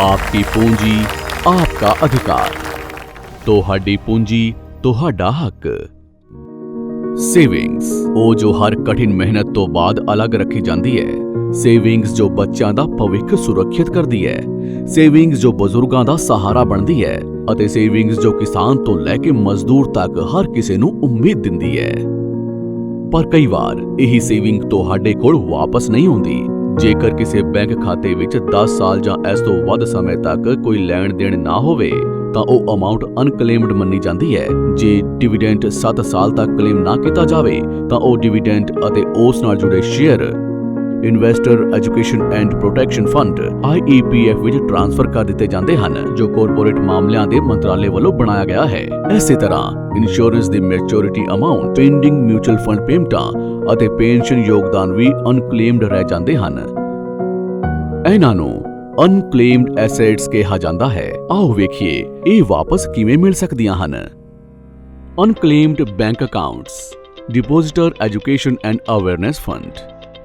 ਆਪਕੀ ਪੂੰਜੀ ਆਪਕਾ ਅਧਿਕਾਰ ਤੁਹਾਡੀ ਪੂੰਜੀ ਤੁਹਾਡਾ ਹੱਕ ਸੇਵਿੰਗਸ ਉਹ ਜੋ ਹਰ ਕਠਿਨ ਮਿਹਨਤ ਤੋਂ ਬਾਅਦ ਅਲੱਗ ਰੱਖੀ ਜਾਂਦੀ ਹੈ ਸੇਵਿੰਗਸ ਜੋ ਬੱਚਿਆਂ ਦਾ ਭਵਿੱਖ ਸੁਰੱਖਿਅਤ ਕਰਦੀ ਹੈ ਸੇਵਿੰਗਸ ਜੋ ਬਜ਼ੁਰਗਾਂ ਦਾ ਸਹਾਰਾ ਬਣਦੀ ਹੈ ਅਤੇ ਸੇਵਿੰਗਸ ਜੋ ਕਿਸਾਨ ਤੋਂ ਲੈ ਕੇ ਮਜ਼ਦੂਰ ਤੱਕ ਹਰ ਕਿਸੇ ਨੂੰ ਉਮੀਦ ਦਿੰਦੀ ਹੈ ਪਰ ਕਈ ਵਾਰ ਇਹੀ ਸੇਵਿੰਗ ਤੁਹਾਡੇ ਕੋਲ ਵਾਪਸ ਨਹੀਂ ਆਉਂਦੀ ਜੇਕਰ ਕਿਸੇ ਬੈਂਕ ਖਾਤੇ ਵਿੱਚ 10 ਸਾਲ ਜਾਂ ਇਸ ਤੋਂ ਵੱਧ ਸਮੇਂ ਤੱਕ ਕੋਈ ਲੈਣ ਦੇਣ ਨਾ ਹੋਵੇ, ਤਾਂ ਉਹ ਅਮਾਉਂਟ ਅਨਕਲੇਮਡ ਮੰਨੀ ਜਾਂਦੀ ਹੈ। ਜੇ ਡਿਵੀਡੈਂਡ 7 ਸਾਲ ਤੱਕ ਕਲੇਮ ਨਾ ਕੀਤਾ ਜਾਵੇ, ਤਾਂ ਉਹ ਡਿਵੀਡੈਂਡ ਅਤੇ ਉਸ ਨਾਲ ਜੁੜੇ share investor education and protection fund IEPF ਵਿੱਚ ਟ੍ਰਾਂਸਫਰ ਕਰ ਦਿੱਤੇ ਜਾਂਦੇ ਹਨ, ਜੋ ਕਾਰਪੋਰੇਟ ਮਾਮਲਿਆਂ ਦੇ ਮੰਤਰਾਲੇ ਵੱਲੋਂ ਬਣਾਇਆ ਗਿਆ ਹੈ। ਇਸੇ ਤਰ੍ਹਾਂ ਇੰਸ਼ੋਰੈਂਸ ਦੀ maturity amount pending mutual fund ਪੇਮੈਂਟਾਂ ਅਤੇ ਪੈਨਸ਼ਨ ਯੋਗਦਾਨ ਵੀ ਅਨਕਲੇਮਡ ਰਹਿ ਜਾਂਦੇ ਹਨ। ਇਹਨਾਂ ਨੂੰ ਅਨਕਲੇਮਡ ਐਸੈਟਸ ਕਿਹਾ ਜਾਂਦਾ ਹੈ। ਆਓ ਵੇਖੀਏ, ਇਹ ਵਾਪਸ ਕਿਵੇਂ ਮਿਲ ਸਕਦੀਆਂ ਹਨ? Unclaimed bank accounts depositor education and awareness fund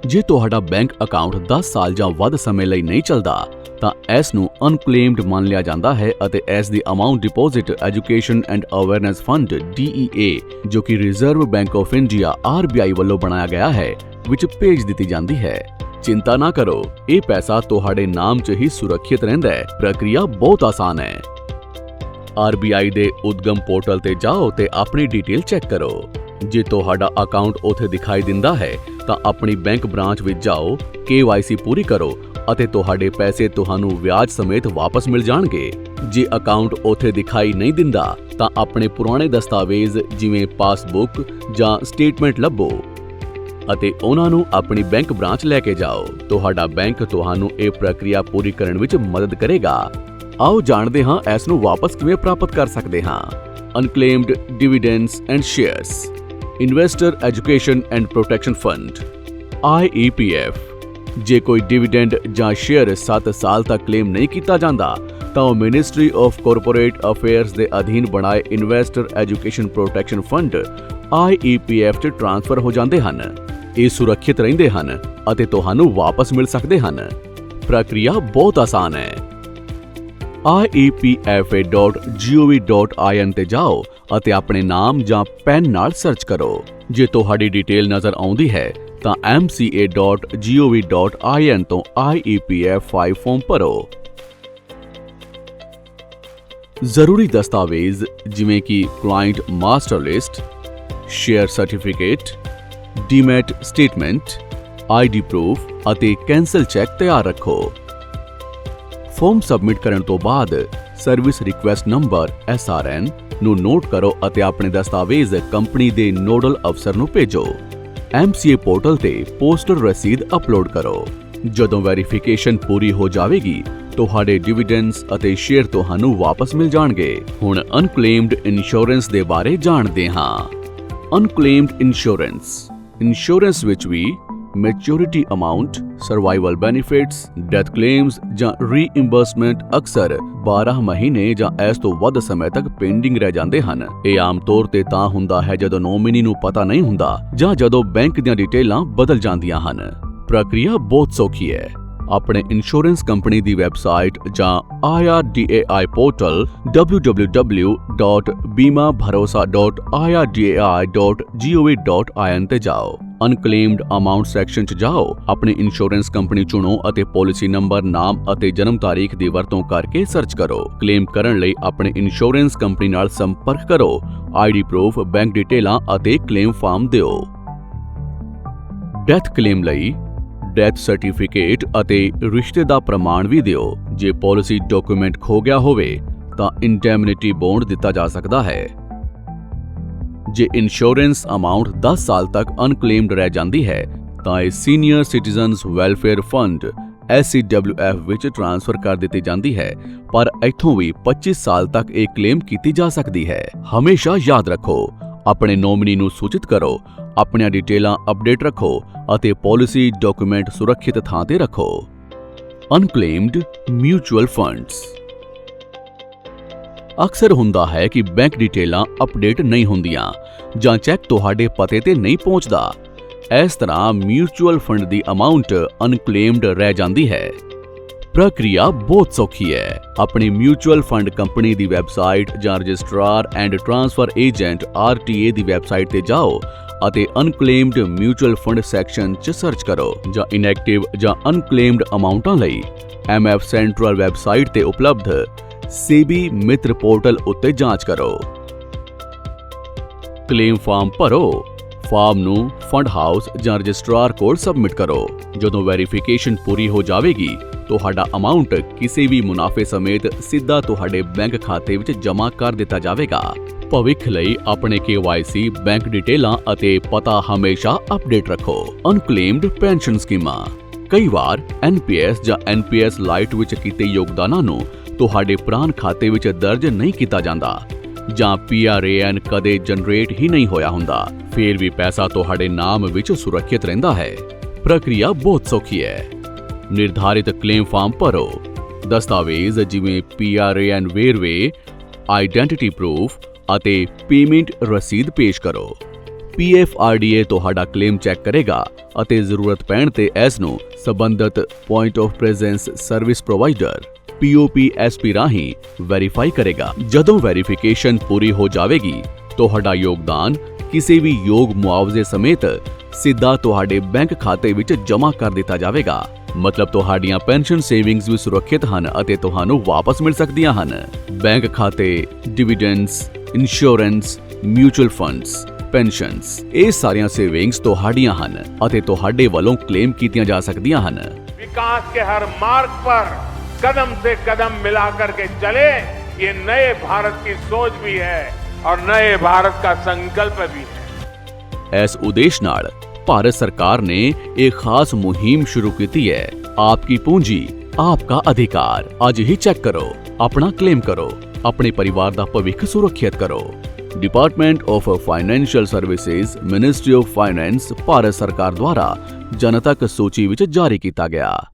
ਜੇ ਤੁਹਾਡਾ ਬੈਂਕ ਅਕਾਊਂਟ 10 ਸਾਲ ਜਾਂ ਵੱਧ ਸਮੇਂ ਲਈ ਨਹੀਂ ਚੱਲਦਾ, ਤਾਂ ਇਸ ਨੂੰ ਅਨਕਲੇਮਡ ਮੰਨ ਲਿਆ ਜਾਂਦਾ ਹੈ ਅਤੇ ਇਸ ਦੀ amount deposit education and awareness fund DEA ਜੋ ਕਿ reserve bank of India RBI ਵੱਲੋਂ ਬਣਾਇਆ ਗਿਆ ਹੈ, ਵਿੱਚ ਭੇਜ ਦਿੱਤੀ ਜਾਂਦੀ ਹੈ। ਚਿੰਤਾ ਨਾ ਕਰੋ, ਇਹ ਪੈਸਾ ਤੁਹਾਡੇ ਨਾਮ 'ਚ ਹੀ ਸੁਰੱਖਿਅਤ ਰਹਿੰਦਾ ਹੈ। ਪ੍ਰਕਿਰਿਆ ਬਹੁਤ ਆਸਾਨ ਹੈ। RBI ਦੇ ਉਦਗਮ ਪੋਰਟਲ ਤੇ ਜਾਓ ਤੇ ਆਪਣੀ ਡਿਟੇਲ ਚੈੱਕ ਕਰੋ। ਜੇ ਤੁਹਾਡਾ ਅਕਾਊਂਟ ਉੱਥੇ ਦਿਖਾਈ ਦਿੰਦਾ ਹੈ, ਤਾਂ ਆਪਣੀ ਬੈਂਕ ਬ੍ਰਾਂਚ ਵਿੱਚ ਜਾਓ, KYC ਪੂਰੀ ਕਰੋ ਅਤੇ ਤੁਹਾਡੇ ਪੈਸੇ ਤੁਹਾਨੂੰ ਵਿਆਜ ਸਮੇਤ ਵਾਪਸ ਮਿਲ ਜਾਣਗੇ। ਜੇ ਅਕਾਊਂਟ ਉੱਥੇ ਦਿਖਾਈ ਨਹੀਂ ਦਿੰਦਾ, ਤਾਂ ਆਪਣੇ ਪੁਰਾਣੇ ਦਸਤਾਵੇਜ਼ ਜਿਵੇਂ ਪਾਸਬੁੱਕ ਜਾਂ ਸਟੇਟਮੈਂਟ ਲੱਭੋ ਅਤੇ ਉਹਨਾਂ ਨੂੰ ਆਪਣੀ ਬੈਂਕ ਬ੍ਰਾਂਚ ਲੈ ਕੇ ਜਾਓ। ਤੁਹਾਡਾ ਬੈਂਕ ਤੁਹਾਨੂੰ ਇਹ ਪ੍ਰਕਿਰਿਆ ਪੂਰੀ ਕਰਨ ਵਿੱਚ ਮਦਦ ਕਰੇਗਾ। ਆਓ ਜਾਣਦੇ ਹਾਂ ਇਸ ਨੂੰ ਵਾਪਸ ਕਿਵੇਂ ਪ੍ਰਾਪਤ ਕਰ ਸਕਦੇ ਹਾਂ। Unclaimed dividends and shares investor education and protection fund IEPF ਜੇ ਕੋਈ ਡਿਵੀਡੈਂਡ ਜਾਂ ਸ਼ੇਅਰ 7 ਸਾਲ ਤੱਕ ਕਲੇਮ ਨਹੀਂ ਕੀਤਾ ਜਾਂਦਾ, ਤਾਂ ਉਹ ਮਿਨਿਸਟਰੀ ਆਫ ਕਾਰਪੋਰੇਟ ਅਫੇਅਰਸ ਦੇ ਅਧੀਨ ਬਣਾਏ investor education protection fund IEPF 'ਚ ਟ੍ਰਾਂਸਫਰ ਹੋ ਜਾਂਦੇ ਹਨ। ਇਹ ਸੁਰੱਖਿਅਤ ਰਹਿੰਦੇ ਹਨ ਅਤੇ ਤੁਹਾਨੂੰ ਵਾਪਸ ਮਿਲ ਸਕਦੇ ਹਨ। ਪ੍ਰਕਿਰਿਆ ਬਹੁਤ ਆਸਾਨ ਹੈ। Iepafa.gov.in ਤੇ ਜਾਓ ਅਤੇ ਆਪਣੇ ਨਾਮ ਜਾਂ ਪੈਨ ਨਾਲ ਸਰਚ ਕਰੋ। ਜੇ ਤੁਹਾਡੀ ਡਿਟੇਲ ਨਜ਼ਰ ਆਉਂਦੀ ਹੈ, ਤਾਂ mca.gov.in ਤੋਂ IEPF 5 ਫਾਰਮ ਭਰੋ। ਜ਼ਰੂਰੀ ਦਸਤਾਵੇਜ਼ ਜਿਵੇਂ ਕਿ client master list share certificate demat statement ID proof ਅਤੇ ਕੈਂਸਲ ਚੈੱਕ ਤਿਆਰ ਰੱਖੋ। ਫਾਰਮ ਸਬਮਿਟ ਕਰਨ ਤੋਂ ਬਾਅਦ ਸਰਵਿਸ ਰਿਕੁਐਸਟ ਨੰਬਰ SRN ਨੂੰ ਨੋਟ ਕਰੋ ਅਤੇ ਆਪਣੇ ਦਸਤਾਵੇਜ਼ ਕੰਪਨੀ ਦੇ ਨੋਡਲ ਅਫਸਰ ਨੂੰ ਭੇਜੋ। MCA ਪੋਰਟਲ ਤੇ ਪੋਸਟਲ ਰਸੀਦ ਅਪਲੋਡ ਕਰੋ। ਜਦੋਂ ਵੈਰੀਫਿਕੇਸ਼ਨ ਪੂਰੀ ਹੋ ਜਾਵੇਗੀ, ਤੁਹਾਡੇ ਡਿਵੀਡੈਂਡਸ ਅਤੇ ਸ਼ੇਅਰ ਤੁਹਾਨੂੰ ਵਾਪਸ ਮਿਲ ਜਾਣਗੇ। ਹੁਣ ਅਨਕਲੇਮਡ ਇੰਸ਼ੋਰੈਂਸ ਦੇ ਬਾਰੇ ਜਾਣਦੇ ਹਾਂ। Unclaimed insurance. ਇੰਸ਼ੋਰੈਂਸ ਵਿੱਚ ਵੀ maturity amount survival benefits death claims ਜਾਂ ਰੀਇੰਬਰਸਮੈਂਟ ਅਕਸਰ 12 ਮਹੀਨੇ ਜਾਂ ਇਸ ਤੋਂ ਵੱਧ ਸਮੇਂ ਤੱਕ ਪੈਂਡਿੰਗ ਰਹਿ ਜਾਂਦੇ ਹਨ। ਇਹ ਆਮ ਤੌਰ ਤੇ ਤਾਂ ਹੁੰਦਾ ਹੈ ਜਦੋਂ ਨੋਮਿਨੀ ਨੂੰ ਪਤਾ ਨਹੀਂ ਹੁੰਦਾ ਜਾਂ ਜਦੋਂ ਬੈਂਕ ਦੀਆਂ ਡਿਟੇਲਾਂ ਬਦਲ ਜਾਂਦੀਆਂ ਹਨ। ਪ੍ਰਕਿਰਿਆ ਬਹੁਤ ਸੌਖੀ ਹੈ। ਆਪਣੇ ਇੰਸ਼ੋਰੈਂਸ ਕੰਪਨੀ ਦੀ ਵੈਬਸਾਈਟ ਜਾਂ IRDAI ਪੋਰਟਲ www.bimabharosa.irdai.gov.in ਤੇ ਜਾਓ। ਅਨਕਲੇਮਡ ਅਮਾਉਂਟ ਸੈਕਸ਼ਨ 'ਚ ਜਾਓ। ਆਪਣੀ ਇੰਸ਼ੋਰੈਂਸ ਕੰਪਨੀ ਚੁਣੋ ਅਤੇ ਪਾਲਿਸੀ ਨੰਬਰ ਨਾਮ ਅਤੇ ਜਨਮ ਤਾਰੀਖ ਦੀ ਵਰਤੋਂ ਕਰਕੇ ਸਰਚ ਕਰੋ। ਕਲੇਮ ਕਰਨ ਲਈ ਆਪਣੇ ਇੰਸ਼ੋਰੈਂਸ ਕੰਪਨੀ ਨਾਲ ਸੰਪਰਕ ਕਰੋ। ਆਈਡੀ ਪ੍ਰੂਫ ਬੈਂਕ ਡਿਟੇਲਾਂ ਅਤੇ ਕਲੇਮ ਫਾਰਮ ਦਿਓ। ਡੈਥ ਕਲੇਮ ਲਈ ਡੈਥ ਸਰਟੀਫਿਕੇਟ ਅਤੇ ਰਿਸ਼ਤੇ ਦਾ ਪ੍ਰਮਾਣ ਵੀ ਦਿਓ। ਜੇ ਪਾਲਿਸੀ ਡਾਕੂਮੈਂਟ ਖੋ ਗਿਆ ਹੋਵੇ, ਤਾਂ ਇੰਡੈਮਨਿਟੀ ਬੌਂਡ ਦਿੱਤਾ ਜਾ ਸਕਦਾ ਹੈ। ਜੇ ਇੰਸ਼ੋਰੈਂਸ ਅਮਾਉਂਟ 10 ਸਾਲ ਤੱਕ ਅਨਕਲੇਮਡ ਰਹਿ ਜਾਂਦੀ ਹੈ, ਤਾਂ ਇਹ senior citizens welfare fund SCWF ਵਿੱਚ ਟ੍ਰਾਂਸਫਰ ਕਰ ਦਿੱਤੀ ਜਾਂਦੀ ਹੈ, ਪਰ ਇੱਥੋਂ ਵੀ 25 ਸਾਲ ਤੱਕ ਇਹ ਕਲੇਮ ਕੀਤੀ ਜਾ ਸਕਦੀ ਹੈ। ਹਮੇਸ਼ਾ ਯਾਦ ਰੱਖੋ, ਆਪਣੇ ਨੋਮਨੀ ਨੂੰ ਸੂਚਿਤ ਕਰੋ, ਆਪਣੀਆਂ ਡਿਟੇਲਾਂ ਅਪਡੇਟ ਰੱਖੋ ਅਤੇ ਪਾਲਿਸੀ ਡਾਕੂਮੈਂਟ ਸੁਰੱਖਿਅਤ ਥਾਂ ਤੇ ਰੱਖੋ। ਅਨਕਲੇਮਡ ਮਿਊਚੁਅਲ ਫੰਡਸ ਅਕਸਰ ਹੁੰਦਾ ਹੈ ਕਿ ਬੈਂਕ ਡਿਟੇਲਾਂ ਅਪਡੇਟ ਨਹੀਂ ਹੁੰਦੀਆਂ ਜਾਂ ਚੈੱਕ ਤੁਹਾਡੇ ਪਤੇ ਤੇ ਨਹੀਂ ਪਹੁੰਚਦਾ। ਇਸ ਤਰ੍ਹਾਂ ਮਿਊਚੁਅਲ ਫੰਡ ਦੀ ਅਮਾਉਂਟ ਅਨਕਲੇਮਡ ਰਹਿ ਜਾਂਦੀ ਹੈ। ਪ੍ਰਕਿਰਿਆ ਬਹੁਤ ਸੌਖੀ ਹੈ। ਆਪਣੀ ਮਿਊਚੁਅਲ ਫੰਡ ਕੰਪਨੀ ਦੀ ਵੈਬਸਾਈਟ ਜਾਂ registrar and transfer agent RTA ਦੀ ਵੈਬਸਾਈਟ ਤੇ ਜਾਓ ਅਤੇ ਅਨਕਲੇਮਡ ਮਿਊਚੁਅਲ ਫੰਡ ਸੈਕਸ਼ਨ 'ਚ ਸਰਚ ਕਰੋ ਜਾਂ ਇਨਐਕਟਿਵ ਜਾਂ ਅਨਕਲੇਮਡ ਅਮਾਉਂਟਾਂ ਲਈ MF ਸੈਂਟਰਲ ਵੈਬਸਾਈਟ ਤੇ ਉਪਲਬਧ। ਸੇਬੀ ਮਿੱਤਰ ਪੋਰਟਲ ਉੱਤੇ ਜਾਂਚ ਕਰੋ। ਕਲੇਮ ਫਾਰਮ ਭਰੋ। ਫਾਰਮ ਨੂੰ ਫੰਡ ਹਾਊਸ ਜਾਂ ਰਜਿਸਟਰਾਰ ਕੋਲ ਸਬਮਿਟ ਕਰੋ। ਜਦੋਂ ਵੈਰੀਫਿਕੇਸ਼ਨ ਪੂਰੀ ਹੋ ਜਾਵੇਗੀ, ਤੁਹਾਡਾ ਅਮਾਉਂਟ ਕਿਸੇ ਵੀ ਮੁਨਾਫੇ ਸਮੇਤ ਸਿੱਧਾ ਤੁਹਾਡੇ ਬੈਂਕ ਖਾਤੇ ਵਿੱਚ ਜਮ੍ਹਾਂ ਕਰ ਦਿੱਤਾ ਜਾਵੇਗਾ। ਭਵਿੱਖ ਲਈ ਆਪਣੇ KYC ਬੈਂਕ ਡਿਟੇਲਾਂ ਅਤੇ ਪਤਾ ਹਮੇਸ਼ਾ ਅਪਡੇਟ ਰੱਖੋ। ਅਨਕਲੇਮਡ ਪੈਨਸ਼ਨ ਸਕੀਮਾਂ। ਕਈ ਵਾਰ NPS ਜਾਂ NPS ਲਾਈਟ ਵਿੱਚ ਕੀਤੇ ਯੋਗਦਾਨਾਂ ਨੂੰ ਤੁਹਾਡੇ ਪ੍ਰਾਨ ਖਾਤੇ ਵਿੱਚ ਦਰਜ ਨਹੀਂ ਕੀਤਾ ਜਾਂਦਾ ਜਾਂ PRAN ਕਦੇ ਜਨਰੇਟ ਹੀ ਨਹੀਂ ਹੋਇਆ ਹੁੰਦਾ। ਫਿਰ ਵੀ ਪੈਸਾ ਤੁਹਾਡੇ ਨਾਮ ਵਿੱਚ ਸੁਰੱਖਿਅਤ ਰਹਿੰਦਾ ਹੈ। ਪ੍ਰਕਿਰਿਆ ਬਹੁਤ ਸੌਖੀ ਹੈ। ਨਿਰਧਾਰਿਤ ਕਲੇਮ ਫਾਰਮ ਭਰੋ। ਦਸਤਾਵੇਜ਼ ਜਿਵੇਂ PRAN ਵੇਰਵੇ, ਆਈਡੈਂਟੀਟੀ ਪ੍ਰੂਫ ਅਤੇ ਪੇਮੈਂਟ ਰਸੀਦ ਪੇਸ਼ ਕਰੋ। PFRDA ਤੁਹਾਡਾ ਕਲੇਮ ਚੈੱਕ ਕਰੇਗਾ ਅਤੇ ਜ਼ਰੂਰਤ ਪੈਣ ਤੇ ਇਸ ਨੂੰ ਸਬੰਧਤ point of presence service provider POPSP ਰਾਹੀਂ ਵੈਰੀਫਾਈ ਕਰੇਗਾ। ਜਦੋਂ ਵੈਰੀਫਿਕੇਸ਼ਨ ਪੂਰੀ ਹੋ ਜਾਵੇਗੀ, ਤੁਹਾਡਾ ਯੋਗਦਾਨ ਕਿਸੇ ਵੀ ਯੋਗ ਮੁਆਵਜ਼ੇ ਸਮੇਤ ਸਿੱਧਾ ਤੁਹਾਡੇ ਬੈਂਕ ਖਾਤੇ ਵਿੱਚ ਜਮ੍ਹਾਂ ਕਰ ਦਿੱਤਾ ਜਾਵੇਗਾ। ਮਤਲਬ ਤੁਹਾਡੀਆਂ ਪੈਨਸ਼ਨ ਸੇਵਿੰਗਸ ਵੀ ਸੁਰੱਖਿਅਤ ਹਨ ਅਤੇ ਤੁਹਾਨੂੰ ਵਾਪਸ ਮਿਲ ਸਕਦੀਆਂ ਹਨ। ਬੈਂਕ ਖਾਤੇ dividends insurance mutual funds pensions ਇਹ ਸਾਰੀਆਂ ਸੇਵਿੰਗਸ ਤੁਹਾਡੀਆਂ ਹਨ ਅਤੇ ਤੁਹਾਡੇ ਵੱਲੋਂ ਕਲੇਮ ਕੀਤੀਆਂ ਜਾ ਸਕਦੀਆਂ ਹਨ। ਵਿਕਾਸ ਦੇ ਹਰ ਮਾਰਗ ਪਰ कदम से कदम मिलाकर के चले, ये नए भारत की सोच भी है और नए भारत का संकल्प भी है। एस उदेश भारत सरकार ने एक खास मुहिम शुरू की थी है। आपकी पूंजी, आपका अधिकार। आज ही चेक करो, अपना क्लेम करो, अपने परिवार का भविष्य सुरक्षित करो। Department of financial services ministry of finance Bharat सरकार द्वारा जनता की सूची विच जारी किया गया।